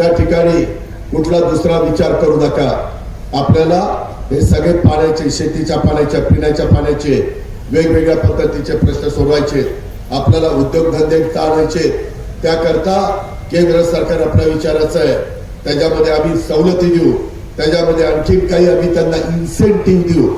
त्या ठिकाणी कुठला दुसरा विचार करू नका. आपल्याला हे सगळे पाण्याचे शेतीच्या पाण्याच्या पिण्याच्या पाण्याचे वेगवेगळ्या पद्धतीचे प्रश्न सोडवायचे. आपल्याला उद्योगधंदे चालवायचे त्याकरता केंद्र सरकार आपल्या विचाराचं आहे. त्याच्यामध्ये आम्ही सवलती देऊ. त्याच्यामध्ये आणखी काही आम्ही त्यांना इन्सेंटिव्ह देऊ.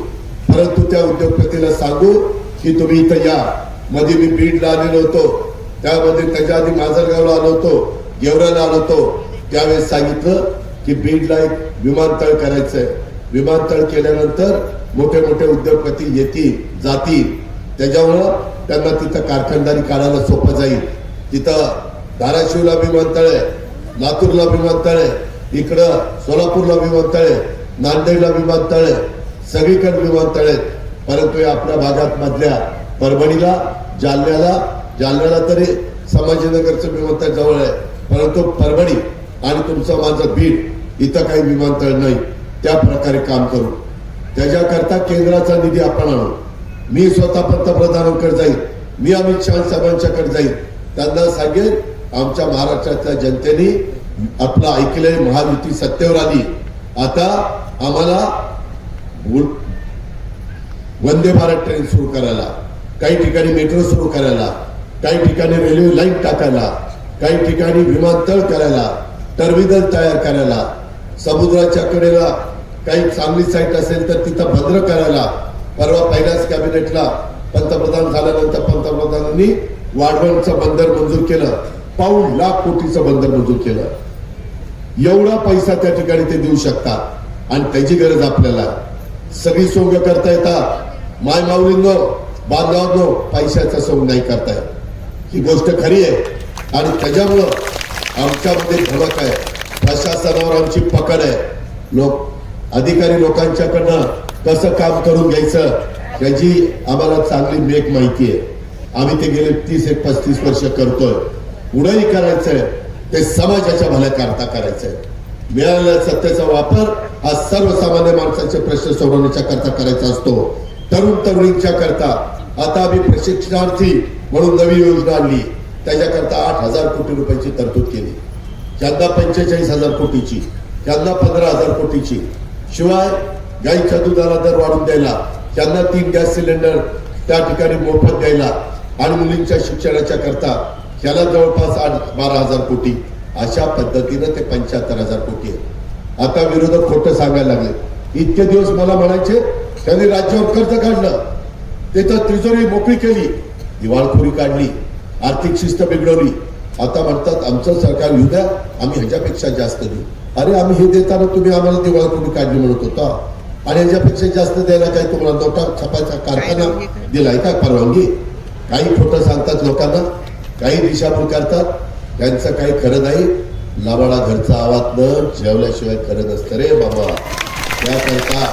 परंतु त्या उद्योगपतीला सांगू की तुम्ही इथं या. मध्ये मी बीडला आलेलो होतो. त्यामध्ये त्याच्या आधी माजलगावला आलो होतो. गेवराला आलो होतो. त्यावेळेस सांगितलं की बीडला एक विमानतळ करायचंय. विमानतळ केल्यानंतर मोठे मोठे उद्योगपती येतील जातील. त्याच्यामुळं त्यांना तिथं कारखानदारी काढायला सोपं जाईल. तिथं धाराशिवला विमानतळ आहे लातूरला विमानतळ आहे इकडं सोलापूरला विमानतळ आहे नांदेडला विमानतळ आहे सगळीकडे विमानतळ आहेत. परंतु या आपल्या भागात मधल्या परभणीला जालन्याला जालन्याला तरी संभाजीनगरचं विमानतळ जवळ आहे. परंतु परभणी आणि तुमचं माझं बीड इथं काही विमानतळ नाही त्या प्रकारे काम करू. त्याच्याकरता केंद्राचा निधी आपण आणू. मी स्वतः पंतप्रधानांकडे जाईल मी अमित शहा साहेबांच्याकडे जाईल त्यांना सांगेल आमच्या महाराष्ट्रातल्या जनतेने आपलं ऐकलंय महायुती सत्तेवर आली. आता आम्हाला वंदे भारत ट्रेन सुरू करायला काही ठिकाणी मेट्रो सुरू करायला काही ठिकाणी रेल्वे लाईन टाकायला काही ठिकाणी विमानतळ करायला टर्मिनल तयार करायला समुद्राच्या कडेला काही चांगली साईट असेल तर तिथं भद्र करायला परवा पहिल्याच कॅबिनेटला पंतप्रधान झाल्यानंतर पंतप्रधानांनी वाढवणचं बंदर मंजूर केलं पाऊण लाख कोटीचं बंदर मंजूर केलं. एवढा पैसा त्या ठिकाणी ते देऊ शकतात. आणि त्याची गरज आपल्याला. सगळी सोंग करता येतात. माय माऊलींनो बांधवांनो पैशाचा सोंग नाही करता येत. ही गोष्ट खरी आहे. आणि त्याच्यामुळं आमच्यामध्ये धडक आहे. प्रशासनावर आमची पकड आहे. लोक अधिकारी लोकांच्याकडनं कसं काम करून घ्यायचं याची आम्हाला चांगली मेक माहिती आहे. आम्ही ते गेले तीस एक पस्तीस वर्ष करतोय. पुढेही करायचंय. ते समाजाच्या भल्याकरता करायचंय. मिळालेल्या सत्तेचा वापर हा सर्वसामान्य माणसाचे प्रश्न सोडवण्याच्या करता करायचा असतो. तरुण तरुणींच्या करता. आता आम्ही प्रशिक्षणार्थी म्हणून नवी योजना आणली. त्याच्याकरता आठ हजार कोटी रुपयाची तरतूद केली. ज्यांना पंचेचाळीस हजार कोटीची ज्यांना पंधरा हजार कोटीची. शिवाय गाईच्या दुधाला दर वाढून द्यायला त्यांना तीन गॅस सिलेंडर त्या ठिकाणी मोफत द्यायला आणि मुलींच्या शिक्षणाच्या करता त्याला जवळपास आठ बारा हजार कोटी अशा पद्धतीनं ते पंच्याहत्तर हजार कोटी आहे आता विरोधक खोटं सांगायला लागले. इतके दिवस मला म्हणायचे त्यांनी राज्यावर कर्ज काढलं. त्याच्यात तिजोरी मोकळी केली. दिवाळखोरी काढली. आर्थिक शिस्त बिघडवली. आता म्हणतात आमचं सरकार येऊ द्या आम्ही ह्याच्यापेक्षा जास्त देऊ. अरे आम्ही हे देताना तुम्ही आम्हाला दिवाळखोरी काढली म्हणत होता? आणि ह्याच्यापेक्षा जास्त द्यायला काय तुम्हाला नोटा छापायचा कारखाना दिलाय का? परवानगी. काही खोटं सांगतात लोकांना काही दिशाभूल करतात. त्यांचं काही खरं नाही. लबाडा घरचा आवाज न जेवल्याशिवाय खरं नसतं रे बाबा. त्याकरता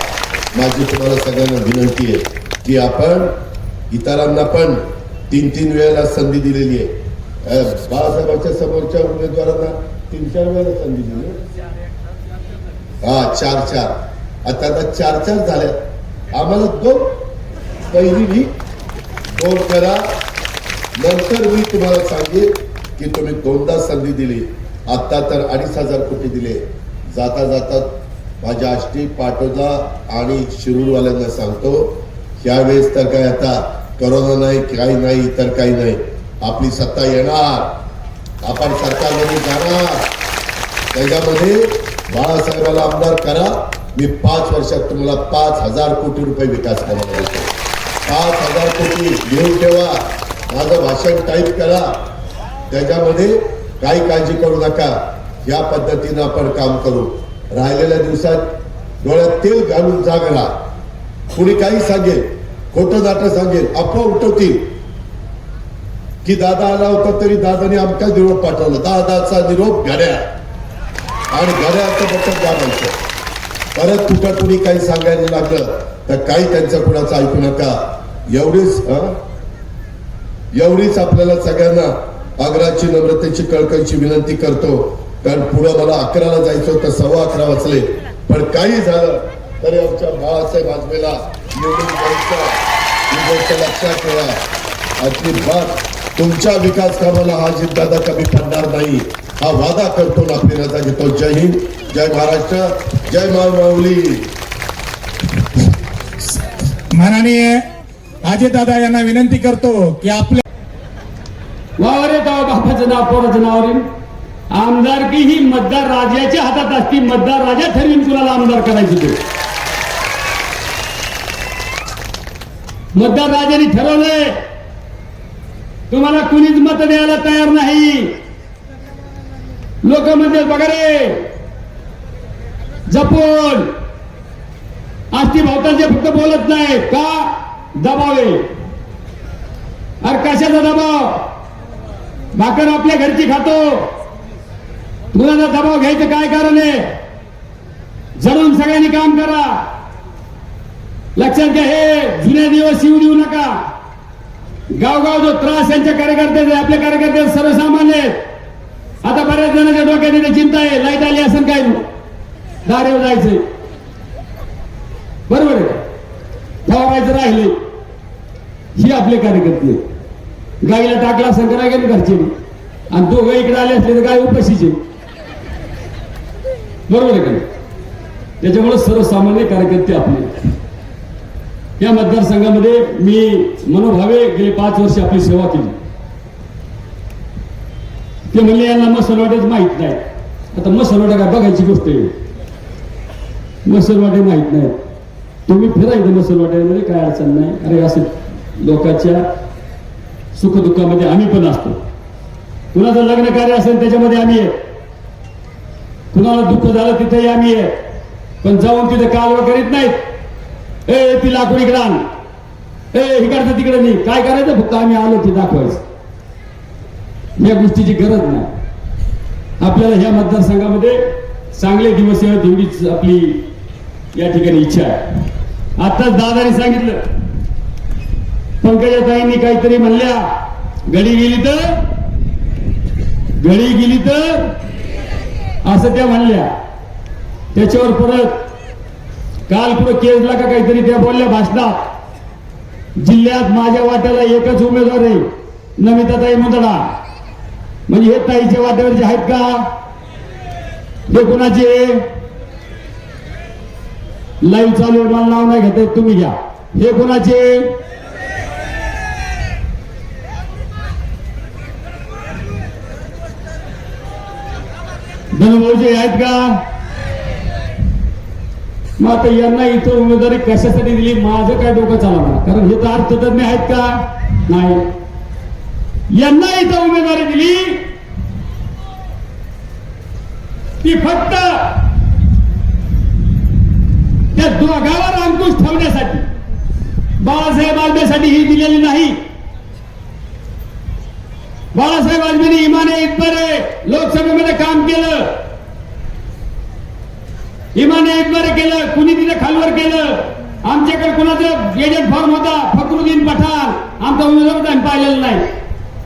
माझी तुम्हाला सगळ्यांना विनंती आहे की आपण इतरांना पण तीन तीन वेळेला संधी दिलेली आहे. बाळासाहेबांच्या समोरच्या उमेदवारांना तीन चार वेळेला संधी दिली हा चार चार आता आता चार चार झाल्यात. आम्हाला दोन पहिली मी दोन करा. नंतर मी तुम्हाला सांगेन की तुम्ही दोनदा संधी दिली. आता तर अडीच हजार कोटी दिले. जाता जाता माझ्या आष्टी पाटोदा आणि शिरूरवाल्यांना सांगतो यावेळेस तर काय आता करोना नाही काही नाही तर काही नाही. आपली सत्ता येणार. आपण सरकारमध्ये जाणार. त्याच्यामध्ये बाळासाहेबाला आमदार करा. मी पाच वर्षात तुम्हाला पाच हजार कोटी रुपये विकास करणार होतो पाच हजार कोटी लिहून ठेवा. माझं भाषण टाईप करा. त्याच्यामध्ये काही काळजी करू नका. या पद्धतीनं आपण काम करू. राहिलेल्या दिवसात डोळ्यात तेल घालून जागरा. कुणी काही सांगेल? खोटं दाट सांगेल अफवा उठवतील. की दादा आला होता तरी दादाने आमका निरोप पाठवला. दादाचा निरोप घड्या आणि घड्याचं बटन परत कुठं कुणी काही सांगायला लागलं तर काही त्यांचं कुणाचं ऐकू नका. एवढीच एवढीच आपल्याला सगळ्यांना आग्राची नम्रतेची कळकळीची विनंती करतो. कारण पुढं मला अकराला जायचं होतं सव्वा अकरा वाजले. पण काही झालं तरी आमच्या बाळासाहेब आजमेला निवडून द्यायचं. गोष्ट लक्षात ठेवा. अजिबात तुमच्या विकास कामाला हा जिद्दादा कमी पडणार नाही. हा वादा करतो ना आपली रजा घेतो जय हिंद जय महाराष्ट्र जय माऊली. माननीय अजितदादा यांना विनंती करतो की आपल्या वावर येतो बापाचं नाव पोराचं नाव रे. आमदारकी ही मतदार राजाच्या हातात असती. मतदार राजा ठरवीन कुणाला आमदार करायचं ते. मतदार राजाने ठरवलंय. तुम्हाला कुणीच मत द्यायला तयार नाही. लोक म्हणतात बघा रे जपून. आस्ती भावतांचे फक्त बोलत नाही का? दबावे अरे कशाचा दबाव? भाकर आपल्या घरची खातो. मुलांना दबाव घ्यायचं काय कारण आहे? जरूर सगळ्यांनी काम करा. लक्षात घ्या हे जुने दिवस येऊ देऊ नका. गावगाव जो त्रास यांच्या कार्यकर्त्याचा आपले कार्यकर्ते सर्वसामान्य आहेत. आता बऱ्याच जणांच्या डोक्यात येते चिंता आहे लाइट आली असं काय? दारेवर जायचंय बरोबर आहे फवारायचं राहिले. ही आपले कार्यकर्ते. गाईला टाकला असं करा गेले घरचे. आणि दोघं इकडे आले असले तर गाय उपशीचे. बरोबर आहे का त्याच्यामुळे सर्वसामान्य कार्यकर्ते आपले. या मतदारसंघामध्ये मी मनोभावे गेले पाच वर्ष आपली सेवा केली. ते म्हणले यांना मसलवाटेच माहीत नाही. आता मसलवाटा काय बघायची गोष्ट आहे. मसलवाटे माहीत नाही तुम्ही फिरायचं मसलवाट्यामध्ये म्हणजे काय अडचण नाही. अरे असं लोकांच्या सुखदुःखामध्ये आम्ही पण असतो. कुणाचं लग्न कार्य असेल त्याच्यामध्ये आम्ही आहे. कुणाला दुःख झालं तिथेही आम्ही आहे. पण जाऊन तिथे कालवा करीत नाहीत. ए ती लाकूड इकडे आण. ए इकडचं तिकडे नाही काय करायचं? फक्त आम्ही आलो ते दाखवायचं. या गोष्टीची गरज नाही. आपल्याला ह्या मतदारसंघामध्ये चांगले दिवस येत एवढीच आपली या ठिकाणी इच्छा आहे. आताच दादाने सांगितलं. पंकजाताईंनी काहीतरी म्हणल्या. घडी गेली तर? घडी गेली तर? असं त्या म्हणल्या. त्याच्यावर परत काल पुढे केजला का काहीतरी त्या बोलल्या भाषणात जिल्ह्यात माझ्या वाट्याला एकच उमेदवार आहे नमिताताई मुंदडा. म्हणजे हे ताईच्या वाट्यावरचे आहेत का? हे कोणाचे? लाईव्ह चालू मला नाव नाही घेता तुम्ही घ्या. हे कोणाचे? धनुभाऊचे आहेत का? मग आता यांना इथं उमेदवारी कशासाठी दिली? माझं काय डोकं चालवणार कारण हे तर अर्थतज्ञ आहेत का? नाही. यांना इथं उमेदवारी दिली ती फक्त त्या दोघावर अंकुश ठेवण्यासाठी बाळासाहेब आंबेसाठी ही दिलेली नाही. बाळासाहेब आंबेने इमाने इतपरे लोकसभेमध्ये काम केलं. इमाने इतबरे केलं कुणी तिथे खालवर केलं आमच्याकडे कुणाचं एजंट फॉर्म होता? फकरुद्दीन पठाण. आमचा उमेदवार पाहिलेला नाही.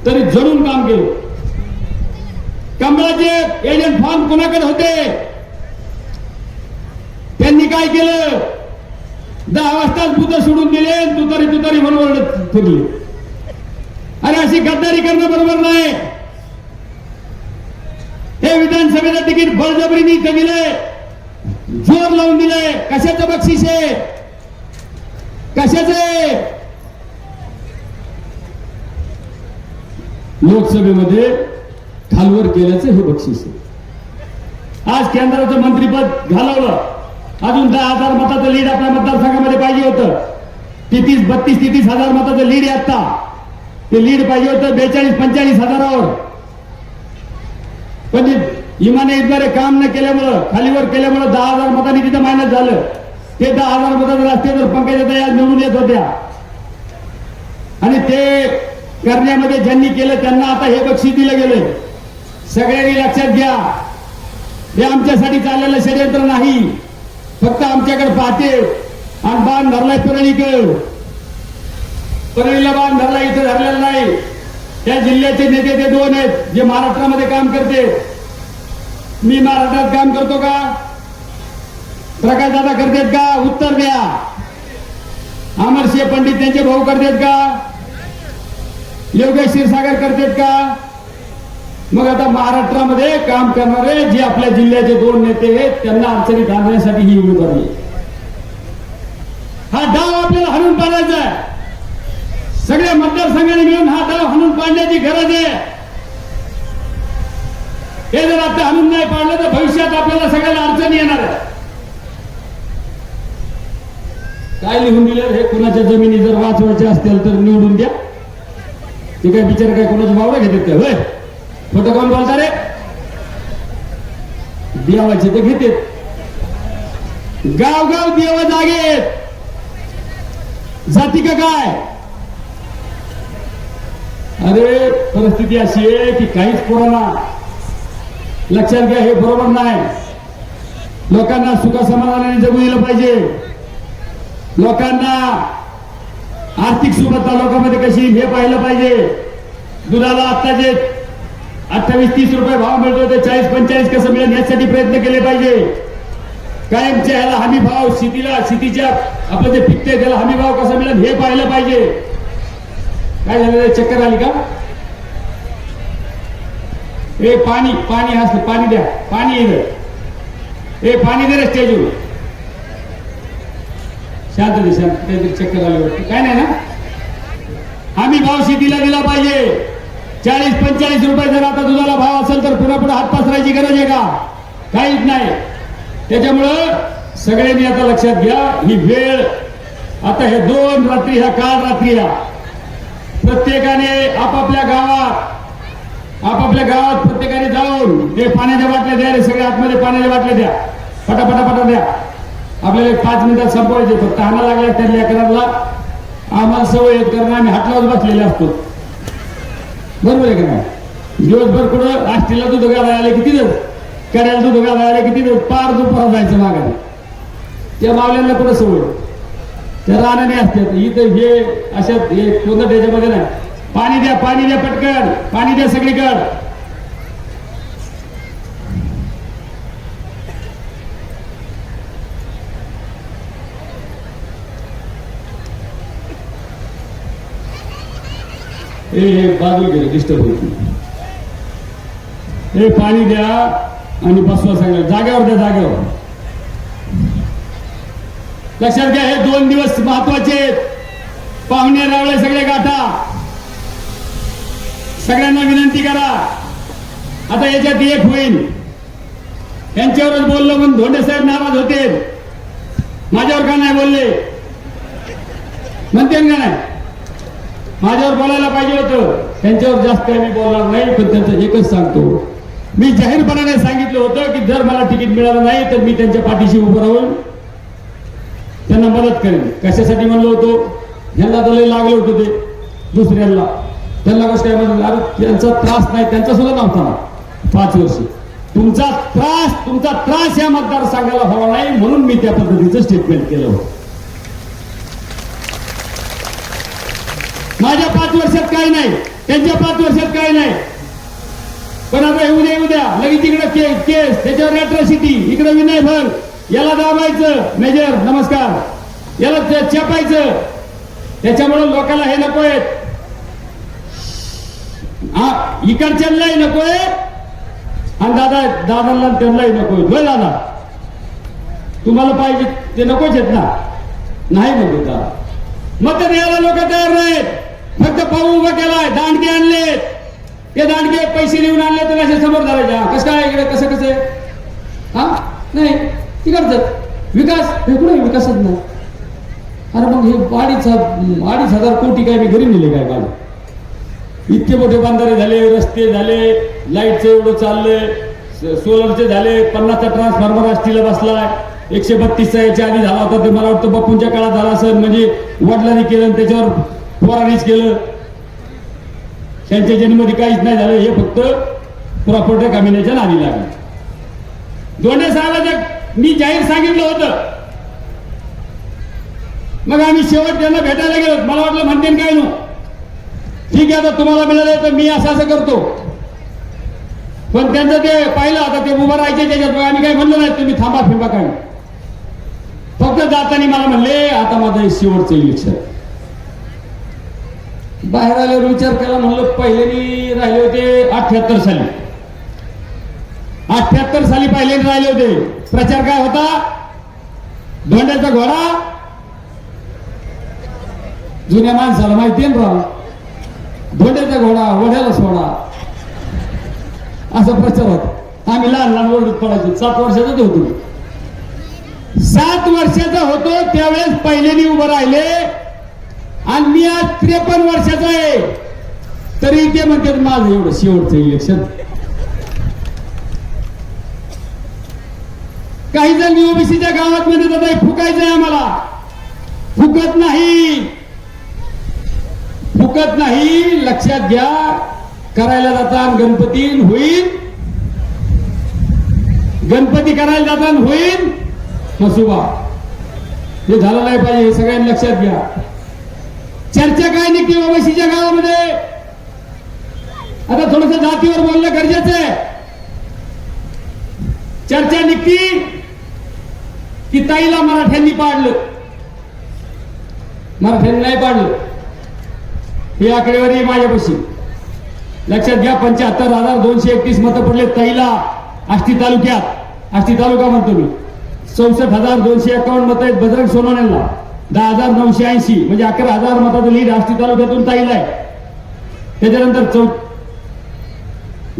तरी जरूर काम केलं. कमळाचे एजंट फॉर्म कोणाकडे होते? त्यांनी काय केलं? दहा वाजताच बुद्ध सोडून दिले तुतारी तुतारी म्हणून फिरली अरे अशी गद्दारी करणं बरोबर नाही. हे विधानसभेचं तिकीट बळजबरीने इथं दिलंय. जोर लावून दिलंय कशाचं बक्षीस आहे? कशाचे आहे? लोकसभेमध्ये खालवर केल्याचं हे बक्षीस आहे. आज केंद्राचं मंत्रीपद घालवलं. अजून दहा हजार मताचं लीड आपल्या मतदारसंघामध्ये पाहिजे होतं. तेहतीस बत्तीस तेहतीस हजार मताचं लीड आहे आता ते लीड पाहिजे होतं बेचाळीस पंचेचाळीस हजारावर. पण इमाने इतबारे काम न केल्यामुळं खालीवर केल्यामुळं दहा हजार मतांनी तिथं मायनस झालं. ते दहा हजार मतात असते पंकज पंकजा या निवडून येत होत्या. आणि ते करण्यामध्ये ज्यांनी केलं त्यांना आता हे बक्षीस दिलं गेलं सगळ्यांनी लक्षात घ्या. हे आमच्यासाठी चाललेलं षडयंत्र नाही. फक्त आमच्याकडे पाहते. आणि बाण धरलाय परळीकर परळीला बाण धरला इथं धरलेला नाही. त्या जिल्ह्याचे नेते ते दोन आहेत जे महाराष्ट्रामध्ये काम करते. मी महाराष्ट्रात काम करतो का? प्रकाश दादा करतेत का? उत्तर द्या. अमरसिंह पंडित त्यांचे भाऊ करतेत का? योगेश क्षीरसागर करतेत का? मग आता महाराष्ट्रामध्ये काम करणारे जे आपल्या जिल्ह्याचे दोन नेते आहेत त्यांना अडचणीत आणण्यासाठी ही उमेदवारी हा डाव आपल्याला हाणून पाडायचा आहे. सगळ्या मतदारसंघाने मिळून हा डाव हाणून पाडण्याची गरज आहे. हे जर आता हाणून नाही पाडलं तर भविष्यात आपल्याला सगळ्याला अडचणी येणार आहे काय लिहून दिलं हे कुणाच्या जमिनी जर वाचवायच्या असतील तर निवडून द्या. ते काय बिचार काय कोणाचं वावडं घेतात काय? होय? फोटो कोण बोलता रे? देवाचे ते घेतात. गावगाव देव जागेत. जाती का काय? अरे परिस्थिती अशी आहे की काहीच कोणाला लक्षात घ्या हे बरोबर नाही. लोकांना सुखसमाधानाने जगू दिलं पाहिजे. लोकांना आर्थिक सुबत्ता लोकांमध्ये कशी हे पाहिलं पाहिजे. दुधाला आता जे अठ्ठावीस तीस रुपये भाव मिळतो ते चाळीस पंचेचाळीस कसं मिळेल यासाठी प्रयत्न केले पाहिजे. कायमच्या ह्याला हमी भाव शेतीला शेतीच्या आपलं जे पिकते त्याला हमी भाव कसा मिळेल हे पाहिलं पाहिजे. काय झालं चक्कर आली का? ए पाणी पाणी असलं पाणी द्या. पाणी येईल ए पाणी दे रे स्टेजवर. शांत दे शांत. काहीतरी चक्कर आली काय नाही ना? आम्ही भाव शेतीला दिला पाहिजे. चाळीस पंचेचाळीस रुपये जर आता दुधाला भाव असेल तर पुन्हा पुढे हात पसरायची गरज आहे का? काहीच नाही. त्याच्यामुळं सगळ्यांनी आता लक्षात घ्या ही वेळ. आता हे दोन रात्री ह्या काल रात्री ह्या. प्रत्येकाने आपापल्या गावात आपापल्या गावात प्रत्येकाने जाऊन हे पाण्याच्या बाटल्या द्या रे सगळे आतमध्ये पाण्याच्या बाटल्या द्या. पटापटापटा द्या. आपल्याला एक पाच मिनिटात संपवायचे फक्त हाना लागल्या त्या लेकरांना आम्हाला सवय येत कारण आम्ही हातलाच बसलेले असतो. बरोबर आहे का नाही? दिवसभर कुठं आष्टीला दूध घालायला आले किती दिवस? करायला दूध घालायला किती दिवस? पार दुपार जायचं मागाने त्या मावल्यांना कुठं सवय? त्या राहण्याने असतात. इथं हे अशा हे कोणतं त्याच्यामध्ये नाही. पाणी द्या पाणी द्या पटकन. पाणी द्या सगळीकड. हे बाजू गेले डिस्टर्ब होत. हे पाणी द्या आणि बसवा सगळं. जागेवर द्या जागेवर. लक्षात घ्या हे दोन दिवस महत्त्वाचे आहेत. पाहुणे रावळे सगळे गाठा. सगळ्यांना विनंती करा. आता याच्यात एक होईल यांच्यावरच बोललो म्हणून धोंडे साहेब नाराज होते. माझ्यावर का नाही बोलले? म्हणते का नाही? माझ्यावर बोलायला पाहिजे होतं. त्यांच्यावर जास्त काही मी बोलणार नाही पण त्यांचं एकच सांगतो. मी जाहीरपणाने सांगितलं होतं की जर मला तिकीट मिळालं नाही तर मी त्यांच्या पाठीशी उभं राहून त्यांना मदत करेन. कशासाठी म्हणलो होतो? ह्यांना तर लय लागलं होतं ते. दुसऱ्यांना. त्यांना कसं काय म्हणलं त्यांचा त्रास नाही त्यांचा सुद्धा नव्हता. ना पाच वर्ष. तुमचा त्रास तुमचा त्रास या मतदारसंघाला हवा नाही म्हणून मी त्या पद्धतीचं स्टेटमेंट केलं होतं. माझ्या पाच वर्षात काही नाही. त्यांच्या पाच वर्षात काही नाही. पण आता हे उद्या उद्या लगेच तिकडे केस केस त्याच्यावर अॅट्रॉसिटी इकडे विनय भर याला दाबायचं मेजर नमस्कार. याला चे- चेपायचं त्याच्यामुळे लोकांना हे नको आहेत. हा इकडच्यांनाही नको आहे. आणि दादा दादांना आणि त्यांनाही नको आहे. होय दादा. तुम्हाला पाहिजे ते नकोच आहेत ना? नाही म्हणतो दादा. मत द्यायला लोक तयार नाहीत. फक्त पाऊ उभा केलाय दांडके आणले. ते दांडके पैसे देऊन आणले तर असे समोर धरायच्या कसं काय इकडे कसं कसं आहे? हा? नाही तिकडचं. विकास हे कुठे विकासच नाही? अरे मग हे अडीच अडीच हजार कोटी काय मी घरी नेले काय काढून इतके मोठे बांधारे झाले रस्ते झाले लाईटचं एवढं चाललंय सोलरचे झाले पन्नासचा ट्रान्सफॉर्मर आष्टीला बसलाय एकशे बत्तीसचा याच्या आधी झाला होता ते मला वाटतं बापूंच्या काळात झाला असं म्हणजे वडिलांनी केलं आणि त्याच्यावर पोरांनीच केलं. त्यांच्या जन्ममध्ये काहीच नाही झालं हे फक्त प्रॉपर्टी कमिण्याच्या नावी लागले. दोन्ही साहेबांच्या मी जाहीर सांगितलं होतं. मग आम्ही शेवट त्यांना भेटायला गेलो मला वाटलं म्हणते काय नो? ठीक आहे आता तुम्हाला मिळालं तर मी असं असं करतो. पण त्यांचं ते पाहिलं आता ते उभं राहायचे त्याच्यात. आम्ही काही म्हणलं नाही तुम्ही थांबा फिंबा काय. फक्त जाताना मला म्हणले आता माझं शेवटचे शेवटचं इलेक्शन बाहेर आल्यावर विचार केला म्हणलं पहिले राहिले होते अठ्याहत्तर साली. अठ्याहत्तर साली पहिले राहिले होते. प्रचार काय होता? धोंड्याचा घोडा. जुन्या माणसाला माहिती आहे ना घोड्याचा घोडा वड्याला सोडा. असा प्रचार होता. आम्ही लहान लहान ओरडत पडायचो. सात वर्षाचाच होतो सात वर्षाचा होतो त्यावेळेस पहिल्याने उभं राहिले. आणि मी आज त्रेपन्न वर्षाचा आहे. तरी ते म्हणतात माझं एवढं शेवटचं इलेक्शन काही जण ओबीसीच्या गावात मध्ये फुकायचंय फुकायचं आहे आम्हाला. फुकत नाही. फुकत नाही. लक्षात घ्या. करायला जाता गणपती होईल गणपती करायला जाता होईल मसुबा. हे झालं नाही पाहिजे हे सगळ्यांनी लक्षात घ्या. चर्चा काय निघते ओबीसीच्या गावामध्ये? आता थोडस जातीवर बोलणं गरजेचं आहे. चर्चा निघती. की ताईला मराठ्यांनी पाडलं. मराठ्यांनी नाही पाडलं. ही आकडेवारी आहे माझ्यापाशी. लक्षात घ्या पंच्याहत्तर हजार दोनशे एकतीस मतं पडले ताईला आष्टी तालुक्यात. आष्टी तालुका म्हणतो मी. चौसष्ट हजार दोनशे एकावन्न मतं आहेत बजरंग सोनवणेला. दहा हजार नऊशे ऐंशी म्हणजे अकरा हजार मताचं लीड आष्टी तालुक्यातून ताईला आहे. त्याच्यानंतर चौ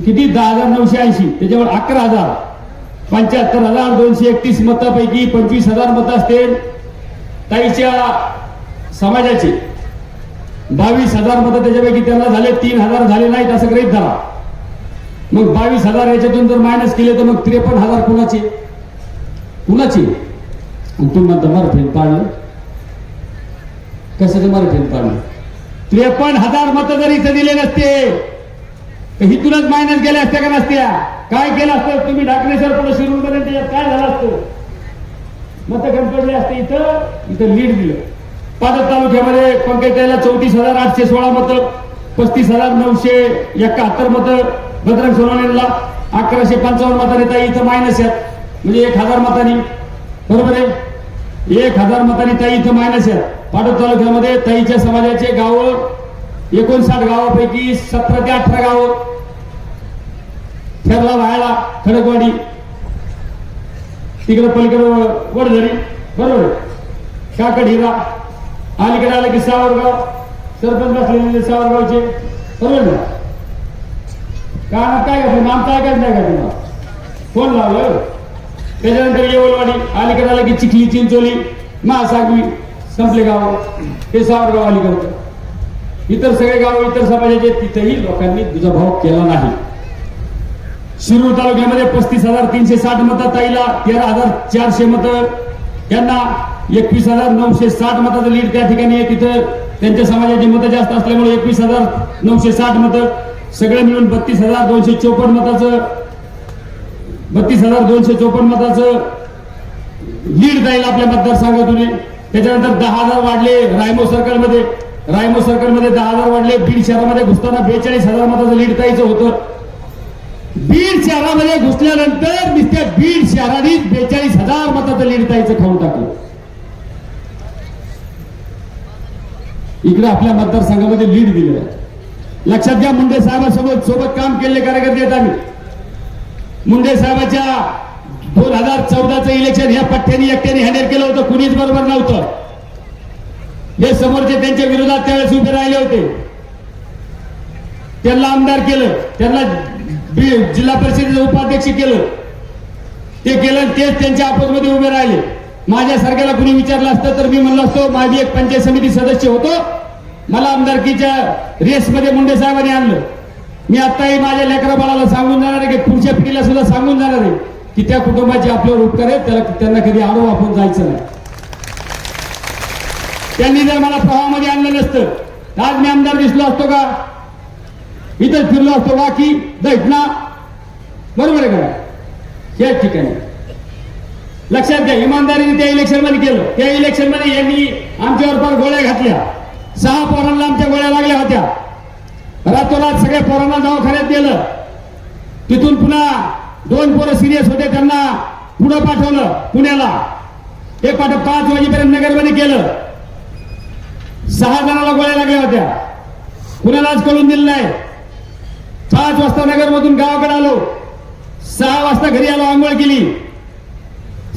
किती? दहा हजार नऊशे ऐंशी त्याच्यावर अकरा हजार. पंच्याहत्तर हजार दोनशे एकतीस मतापैकी पंचवीस हजार मतं असतील ताईच्या समाजाची. बावीस हजार मतं त्याच्यापैकी त्यांना झाले तीन हजार झाले नाहीत असं ग्रहित धरा. मग बावीस हजार याच्यातून जर मायनस केले तर मग त्रेपन्न हजार कुणाचे? कुणाचे? आणि तुम्ही म्हणता मराठीत पाडलं. कशाचं मरफेन पाडलं? त्रेपन्न हजार मतं जर इथे दिले नसते तर हिथूनच मायनस गेल्या असत्या का नसत्या? काय केलं असतं? तुम्ही ढाकणेश्वर पुढे शिरून पर्यंत काय झालं असतं? मत पडले असते इथं इथं लीड दिलं. पादर तालुक्यामध्ये पंकजाला चौतीस हजार आठशे सोळा मतं पस्तीस हजार नऊशे एकाहत्तर मतं भद्रंग सोनवणेला अकराशे पंचावन्न मतांनी ताई इथं मायनस आहेत. म्हणजे एक हजार मतांनी. बरोबर आहे? एक हजार मतांनी ताई इथं मायनस आहेत. पाटोद तालुक्यामध्ये ताईच्या समाजाचे गावं एकोणसाठ गावापैकी सतरा ते अठरा गावं. खेरला व्हायला खडकवाडी. तिकडं पलीकडं वडझरी. बरोबर काकड हिरा. अलीकडे आलं की सावरगाव सरपंच असलेले सावरगावचे बरोबर ना. कारण काय का नाम काय काय नाही का तुम्हाला? फोन लावलं? त्याच्यानंतर येवलवाडी अलीकडे आलं की चिखली चिंचोली महासागवी संपले गाव. हे सावरगाव अलीकडं इतर सगळे गाव इतर समाजाचे तिथेही लोकांनी दुजाभाव केला नाही. शिरूर तालुक्यामध्ये पस्तीस हजार तीनशे साठ मतं ताईला तेरा हजार चारशे मतं. यांना एकवीस हजार नऊशे साठ मताचं लीड त्या ठिकाणी आहे तिथं. त्यांच्या समाजाची मतं जास्त असल्यामुळे एकवीस हजार नऊशे साठ मतं. सगळे मिळून बत्तीस हजार दोनशे चौपन्न मताचं बत्तीस हजार दोनशे चौपन्न मताचं लीड जाईल आपल्या मतदारसंघातून. त्याच्यानंतर दहा हजार वाढले रायमो सर्कलमध्ये. रायमो सर्कलमध्ये दहा हजार वाढले. बीड शहरामध्ये घुसताना बेचाळीस हजार मताचं लीड जायचं होतं. बीड शहरामध्ये घुसल्यानंतर नुसत्या बीड शहराने बेचाळीस हजार मताचं लीड जायचं खाऊन टाकलं. इकडे आपल्या मतदारसंघामध्ये लीड दिलं लक्षात घ्या मुंडे साहेबांसोबत सोबत काम केलेले कार्यकर्ते आहेत आम्ही. मुंडे साहेबाच्या दोन हजार चौदाचं इलेक्शन ह्या पठ्ठ्याने एकट्याने हॅन्डल केलं होतं कुणीच बरोबर नव्हतं. हे समोरचे त्यांच्या विरोधात त्यावेळेस उभे राहिले होते. त्यांना आमदार केलं त्यांना जिल्हा परिषदेचं उपाध्यक्ष केलं. ते केलं आणि तेच त्यांच्या आपोसमध्ये उभे राहिले. माझ्या सारख्याला कुणी विचारलं असतं तर मी म्हणलो असतो माझी एक पंचायत समिती सदस्य होतो. मला आमदारकीच्या रेसमध्ये मुंडे साहेबांनी आणलं. मी आताही माझ्या लेकरा बाळाला सांगून जाणार आहे की पुढच्या पिढीला सुद्धा सांगून जाणार आहे की त्या कुटुंबाचे आपल्यावर उपकार आहेत. त्याला त्यांना कधी आरोप आपण जायचं नाही. त्यांनी जर मला प्रवाहामध्ये आणलं नसतं आज मी आमदार दिसलो असतो का? इथं फिरलो असतो वाकी दैठणा बरोबर आहे का याच ठिकाणी. लक्षात घ्या इमानदारीने त्या इलेक्शनमध्ये केलं त्या इलेक्शनमध्ये यांनी आमच्यावर पण गोळ्या घातल्या. सहा पोरांना आमच्या गोळ्या लागल्या होत्या. रातोरात सगळ्या पोरांना दवाखान्यात गेलं तिथून पुन्हा दोन पोरं सिरियस होते त्यांना पुढं पाठवलं पुण्याला. ते पाठ पाच वाजेपर्यंत नगरमध्ये केलं. सहा जणाला गोळ्या लागल्या होत्या. कुणालाच कळून दिलं नाही. पाच वाजता नगरमधून गावाकडे आलो. सहा वाजता घरी आलो आंघोळ केली.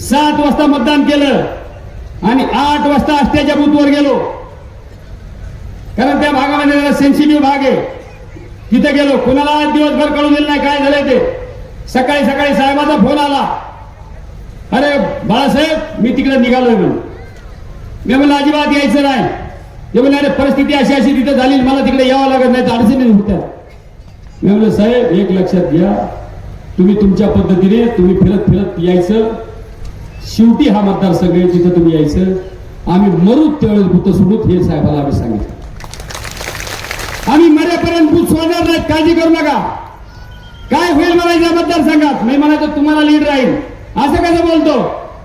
सात वाजता मतदान केलं आणि आठ वाजता आष्ट्याच्या बूथवर गेलो. कारण त्या भागामध्ये जरा सेन्सिटिव्ह भाग आहे. तिथे गेलो. कुणाला दिवसभर कळून दिलं नाही काय झालंय ते. सकाळी सकाळी साहेबाचा फोन आला. अरे बाळासाहेब मी तिकडे निघालोय म्हणून. मी म्हणलं अजिबात यायचं नाही. ते म्हणलं अरे परिस्थिती अशी अशी तिथे झाली मला तिकडे यावं लागत नाही तर अडचणी होत्या. मी म्हणलं साहेब एक लक्षात घ्या. तुम्ही तुमच्या पद्धतीने तुम्ही फिरत फिरत यायचं. शेवटी हा मतदारसंघ आहे तिथं तुम्ही यायचं आम्ही मरू त्यावेळेस भूत सोडूत हे साहेबाला आम्ही सांगितलं. आम्ही मरेपर्यंत भूत सोडणार नाहीत काळजी करू नका. काय होईल मला या मतदारसंघात नाही म्हणायचं तुम्हाला लीड राहील. असं कसं बोलतो?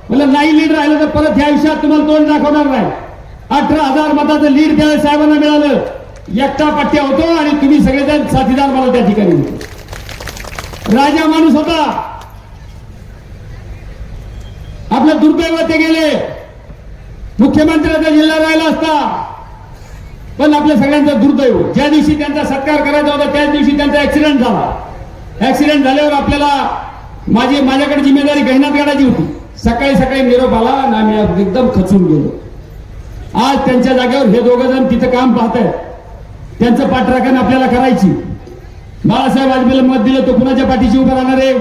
म्हणलं नाही लीड राहिलं तर परत ह्या आयुष्यात तुम्हाला तोंड दाखवणार नाही. अठरा हजार मताचं लीड त्या साहेबांना मिळालं. एकटा पट्ट्या होतो आणि तुम्ही सगळेजण साथीदार मला त्या ठिकाणी होते. राजा माणूस होता. आपलं दुर्दैव ते गेले. मुख्यमंत्र्याचा जिल्हा राहिला असता. पण आपल्या सगळ्यांचं दुर्दैव. ज्या दिवशी त्यांचा सत्कार करायचा होता त्याच दिवशी त्यांचा ऍक्सिडेंट झाला. ऍक्सिडेंट झाल्यावर आपल्याला माझी माझ्याकडे जिम्मेदारी गहनात काढायची होती. सकाळी सकाळी निरोप आला आणि आम्ही एकदम खचून गेलो. आज त्यांच्या जागेवर हे दोघं जण तिथं काम पाहत आहेत. त्यांचं पाठराखण आपल्याला करायची. बाळासाहेब वाजपेयीला मत दिलं तो कुणाच्या पाठीशी उभं राहणार आहे?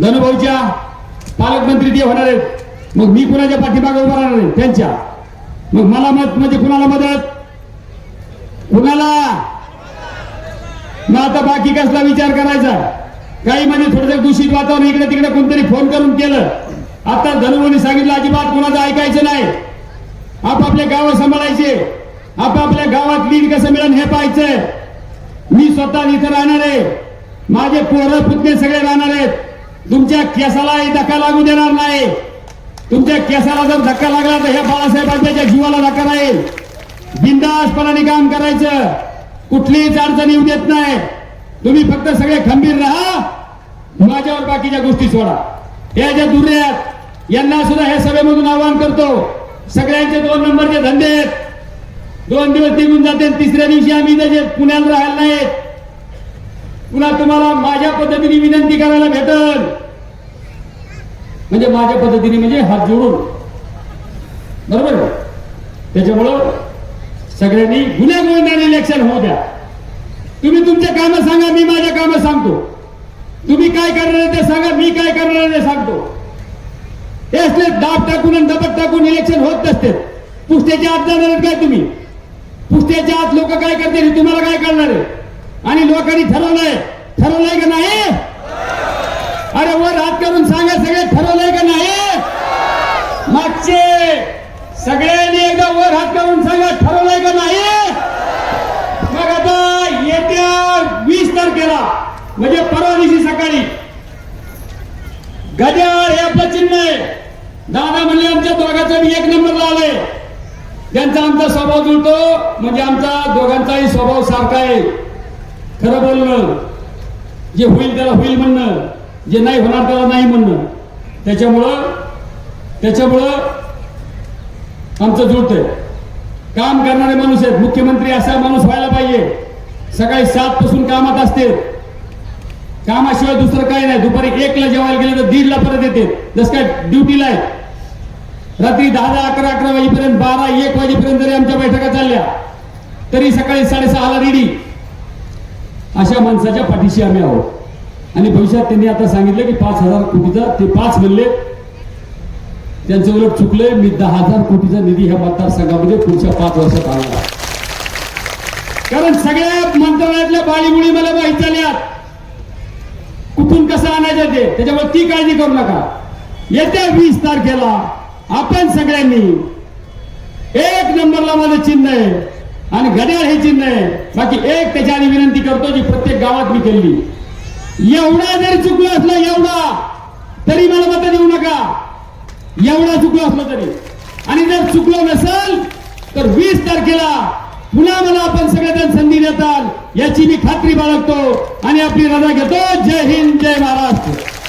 धनुभाऊच्या पालकमंत्री ते होणार आहेत. मग मी कुणाच्या पाठीमागे उभा राहणार आहे? त्यांच्या. मग मला मत म्हणजे कुणाला मदत? कुणाला? मग आता बाकी कसला विचार करायचा? काही म्हणजे थोडंसं दूषित वातावरण इकडे तिकडे कोणतरी फोन करून केलं. आता धनुभाऊनी सांगितलं अजिबात कुणाचं ऐकायचं नाही. आपापले गावं सांभाळायचे. आपापल्या गावात लीड कसं मिळेल हे पाहायचंय मी स्वतः इथं राहणार आहे. माझे पोरं पुतणे सगळे राहणार आहेत. तुमच्या केसालाही धक्का लागू देणार नाही. तुमच्या केसाला जर धक्का लागला तर ह्या बाळासाहेबांच्या जीवाला धक्का राहील. बिंदासपणाने काम करायचं. कुठलीच अडचण येऊ देत नाही. तुम्ही फक्त सगळे खंबीर राहा. माझ्यावर बाकीच्या गोष्टी सोडा. या ज्या दुर्यात आहेत यांना सुद्धा हे सभेमधून आवाहन करतो. सगळ्यांचे दोन नंबरचे धंदे आहेत. दोन दिवस निघून जाते तिसऱ्या दिवशी आम्ही जे पुण्याला राहायला नाहीत. पुन्हा तुम्हाला माझ्या पद्धतीने विनंती करायला भेटल. म्हणजे माझ्या पद्धतीने म्हणजे हात जोडून. बरोबर? त्याच्यामुळं सगळ्यांनी गुन्हा गोविंदाने इलेक्शन होऊ द्या. तुम्ही तुमचे कामं सांगा मी माझ्या कामं सांगतो. तुम्ही काय करणार आहे ते सांगा मी काय करणार आहे ते सांगतो. हे असले दाब टाकून आणि दबक टाकून इलेक्शन होत नसते. पुस्त्याच्या आत जाणार काय तुम्ही? पुस्त्याच्या आत लोक काय करते हे तुम्हाला काय करणार आहे? आणि लोकांनी ठरवलंय. ठरवलंय का नाही? अरे वर हात करून सांगा सगळे ठरवलंय का नाही? मागचे सगळ्यांनी एकदा वर हात करून सांगा ठरवलंय का नाही? मग आता येत्या वीस तारखेला म्हणजे परवा दिवशी सकाळी गड्याळ हे आपलं चिन्ह आहे दादा म्हणले आमच्या दोघांचा मी एक नंबरला आलंय. त्यांचा आमचा स्वभाव जुळतो म्हणजे आमचा दोघांचाही स्वभाव सारखा आहे. खरं बोलणं जे होईल त्याला होईल म्हणणं जे नाही होणार त्याला नाही म्हणणं. त्याच्यामुळं त्याच्यामुळं आमचं जुळतंय. काम करणारे माणूस आहेत. मुख्यमंत्री असा माणूस व्हायला पाहिजे. सकाळी सात पासून कामात असते कामाशिवाय दुसरं काही नाही. दुपारी एकला जेवायला गेलं तर दीडला परत येते जसं काय ड्युटीला आहे. रात्री दहा दहा अकरा अकरा वाजेपर्यंत बारा एक वाजेपर्यंत जरी आमच्या बैठका चालल्या तरी सकाळी साडेसहाला रेडी. अशा माणसाच्या पाठीशी आम्ही आहोत. आणि भविष्यात त्यांनी आता सांगितलं की पाच हजार कोटीचा ते पाच म्हणले त्यांचं उलट चुकलंय मी दहा हजार कोटीचा निधी ह्या मतदारसंघामध्ये पुढच्या पाच वर्षात आणला कारण सगळ्या मंत्रालयातल्या बाळीमुळी मला माहिती झाल्यात कुठून कसं आणायचं ते त्याच्यामुळे ती काळजी करू नका. येत्या वीस तारखेला आपण सगळ्यांनी एक नंबरला माझं चिन्ह आहे. आणि घड्याळ हे चिन्ह आहे. बाकी एक त्याच्या आधी विनंती करतो जी प्रत्येक गावात मी केली. एवढा जरी चुकलो असलं एवढा तरी मला मत देऊ नका. एवढा चुकलो असलं तरी. आणि जर चुकलो नसेल तर वीस तारखेला पुन्हा मला आपण सगळेजण संधी देताल याची मी खात्री बाळगतो आणि आपली रजा घेतो. जय हिंद जय महाराष्ट्र.